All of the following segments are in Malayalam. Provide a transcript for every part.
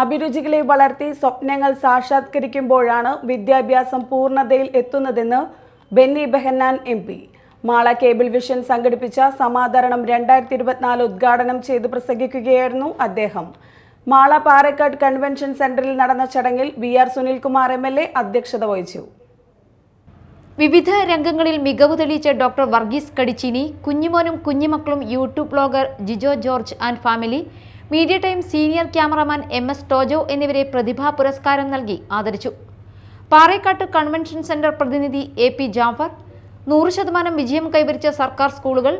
അഭിരുചികളെ വളർത്തി സ്വപ്നങ്ങൾ സാക്ഷാത്കരിക്കുമ്പോഴാണ് വിദ്യാഭ്യാസം പൂർണതയിൽ എത്തുന്നതെന്ന് Benny Behanan M P. Mala cable vision സംഘടിപ്പിച്ച സമാദരണം രണ്ടായിരത്തി ഇരുപത്തിനാല് ഉദ്ഘാടനം ചെയ്ത് പ്രസംഗിക്കുകയായിരുന്നു അദ്ദേഹം. മാള പാറക്കാട് കൺവെൻഷൻ സെന്ററിൽ നടന്ന ചടങ്ങിൽ V R Sunilkumar M L A അധ്യക്ഷത വഹിച്ചു. വിവിധ രംഗങ്ങളിൽ മികവ് തെളിയിച്ച ഡോക്ടർ വർഗീസ് കടിച്ചിനി കുഞ്ഞുമോനും കുഞ്ഞുമക്കളും YouTube blogger Jijo George and family media time senior cameraman M S Tojo എന്നിവരെ പ്രതിഭാ പുരസ്കാരം നൽകി ആദരിച്ചു. പാറേക്കാട്ട് കൺവെൻഷൻ സെന്റർ പ്രതിനിധി എ പി ജാഫർ നൂറ് ശതമാനം വിജയം കൈവരിച്ച സർക്കാർ സ്കൂളുകൾ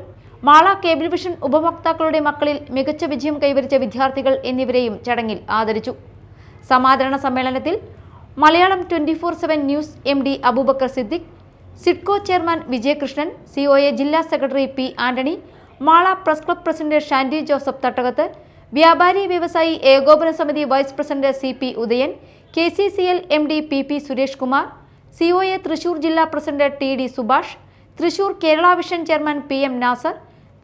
മാള കേബിൾ വിഷൻ ഉപഭോക്താക്കളുടെ മക്കളിൽ മികച്ച വിജയം കൈവരിച്ച വിദ്യാർത്ഥികൾ എന്നിവരെയും ചടങ്ങിൽ ആദരിച്ചു. സമാദരണ സമ്മേളനത്തിൽ Malayalam twenty four seven news M D Aboobacker Siddique Sidco chairman Vijayakrishnan C ജില്ലാ secretary P Antony Mala press club president Shandy Joseph തട്ടകത്ത് വ്യാപാരി വ്യവസായി ഏകോപന സമിതി vice president C P Udayan K C C L M D P P Suresh Kumar C O A Thrissur ജില്ലാ president T D Subhash Thrissur Kerala vision chairman P M Nasar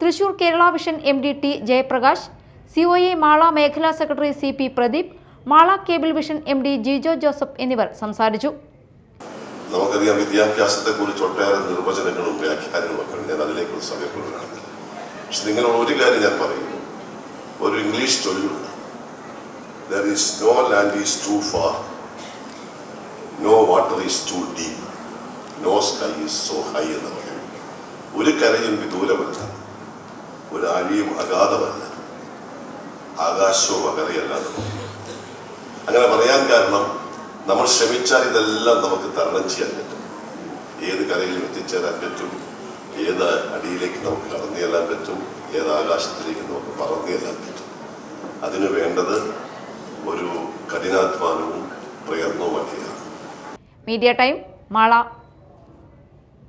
Thrissur Kerala vision M D T Jayaprakash C O A Mala മേഖലാ secretary C P Pradeep Mala cable vision M D Jijo Joseph എന്നിവർ സംസാരിച്ചു. നമുക്കറിയാം വിദ്യാഭ്യാസത്തെക്കുറിച്ച് ഒട്ടേറെ നിർവചനങ്ങളും വ്യാഖ്യാനങ്ങളും ഒക്കെ ഞാൻ അതിലേക്കുള്ള സമയപ്പെടുകയാണ് പക്ഷെ ഒരു കാര്യം ഞാൻ പറയുന്നു ഒരു to you. There is no land is too far, no water is too deep, no sky is so high എന്ന് പറയും ഒരു കരയും വിദൂരമല്ല. ഒരു അഴിയും അഗാധമല്ല. ആകാശവും അകലെയല്ല എന്ന് അങ്ങനെ പറയാൻ കാരണം നമ്മൾ ശ്രമിച്ചാൽ ഇതെല്ലാം നമുക്ക് തരണം ചെയ്യാൻ പറ്റും. ഏത് കരയിലും എത്തിച്ചേരാൻ പറ്റും. ഏത് അടിയിലേക്ക് നമുക്ക് കടന്നു ചെല്ലാൻ പറ്റും. ഏത് ആകാശത്തിലേക്ക് നമുക്ക് പറന്നു ചെല്ലാൻ പറ്റും. അതിന് വേണ്ടത് ഒരു കഠിനാധ്വാനവും പ്രയത്നവുമൊക്കെയാണ്. Media time Mala.